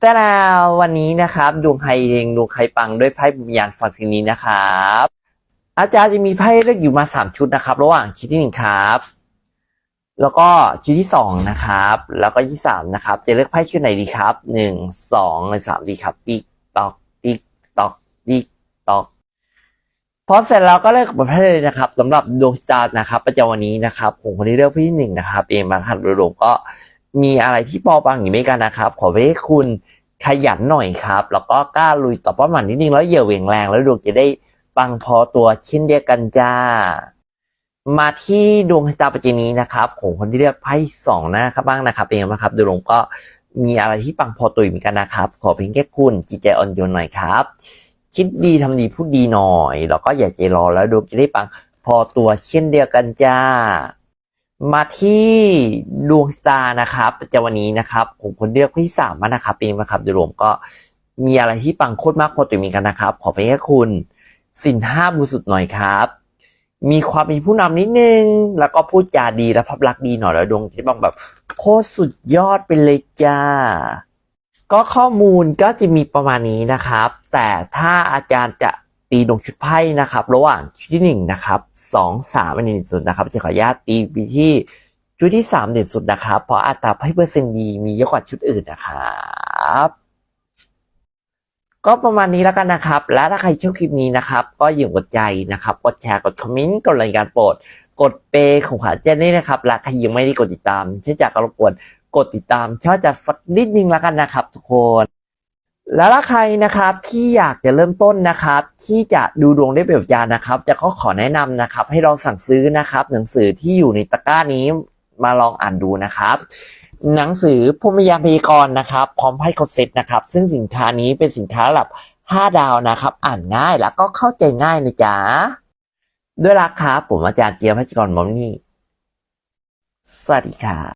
แต่แล้ววันนี้นะครับดวงไฮเฮงดวงไฮปังด้วยไพ่บุญญาณฝั่งทางนี้นะครับ อาจารย์จะมีไพ่เลือกอยู่มาสามชุดนะครับ ระหว่างชุดที่หนึ่งครับ แล้วก็ชุดที่สองนะครับ แล้วก็ที่สามนะครับ จะเลือกไพ่ชุดไหนดีครับหนึ่งสองหรือสามดีครับติ๊กตอกติ๊กตอกติ๊กตอกพอเสร็จแล้วก็เลือกบทไพ่เลยนะครับสำหรับดวงชะตานะครับ ประจำวันนี้นะครับผมคนที่เลือกไพ่ที่หนึ่งนะครับ เองบางคันโดยรวมก็ มีอะไรที่ปอปังอยู่ไม่กันนะครับ ขอไว้ให้คุณขยันหน่อยครับ แล้วก็กล้าลุยต่อเป้าหมายนิดนึงแล้วอย่าเหวี่ยงแรงแล้วดวงจะได้ปังพอตัวเช่นเดียวกันจ้า มาที่ดวงชะตาประจำนี้นะครับของคนที่เลือกไพ่สองนะครับบ้างนะครับเป็นยังไงบ้างครับดยรวมก็มีอะไรที่ปังพอตัวอยู่เหมือนกันนะครับ ขอเพียงแค่คุณจิตใจอ่อนโยนหน่อยครับ คิดดีทำดีพูดดีหน่อย แล้วก็อย่าใจร้อนแล้วดวงจะได้ปังพอตัวเช่นเดียวกันจ้า มาที่ดวงตานะครับประวันนี้นะครับของคนเลือกที่สามนะครับเป็นยังไงบ้างครับโดยรวมก็มีอะไรที่ปังโคตรมากพอตัวมือนกันนะครับ ขอเพียงแค่คุณสินห้าบริสุทธิ์หน่อยครับ มีความเป็นผู้นำนิดนึง แล้วก็พูดจาดีและภาพลักษณ์ดีหน่อยแล้วดวงที่บางแบบโคตรสุดยอดไปเลยจ้า ก็ข้อมูลก็จะมีประมาณนี้นะครับ แต่ถ้าอาจารย์จะ ตีดวงชุดไพ่นะครับ ระหว่างชุดที่หนึ่งนะครับสองสามอันนี้เด่นสุดนะครับจะขออนุญาตตีไปที่ชุดที่สามเด่นสุดนะครับ เพราะอัตราไพ่เปอร์เซ็นต์ดีมีเยอะกว่าชุดอื่นนะครับก็ประมาณนี้แล้วกันนะครับ และถ้าใครชอบคลิปนี้นะครับ ก็อย่ากดใจนะครับ กดแชร์ กดคอมเมนต์ กดรายการโปรด กดเปย์ของขาเจนนี่นะครับ และใครยังไม่ได้กดติดตามเช่นจากกรบกวน กดติดตามช่อจัดสักนิดนึงแล้วกันนะครับ ทุกคน แล้วถ้าใครนะครับที่อยากจะเริ่มต้นนะครับ ที่จะดูดวงได้แบบยานนะครับ จะก็ขอแนะนำนะครับ ให้ลองสั่งซื้อนะครับ หนังสือที่อยู่ในตะกร้านี้มาลองอ่านดูนะครับ หนังสือพรหมยามพยากรณ์นะครับ พร้อมให้คอนเซ็ปต์นะครับ ซึ่งสินค้านี้เป็นสินค้าระดับ 5 ดาวนะครับ อ่านง่ายแล้วก็เข้าใจง่ายนะจ๊ะด้วยราคาผมอาจารย์เจียมพัชกรมอมนี่สวัสดีค่ะ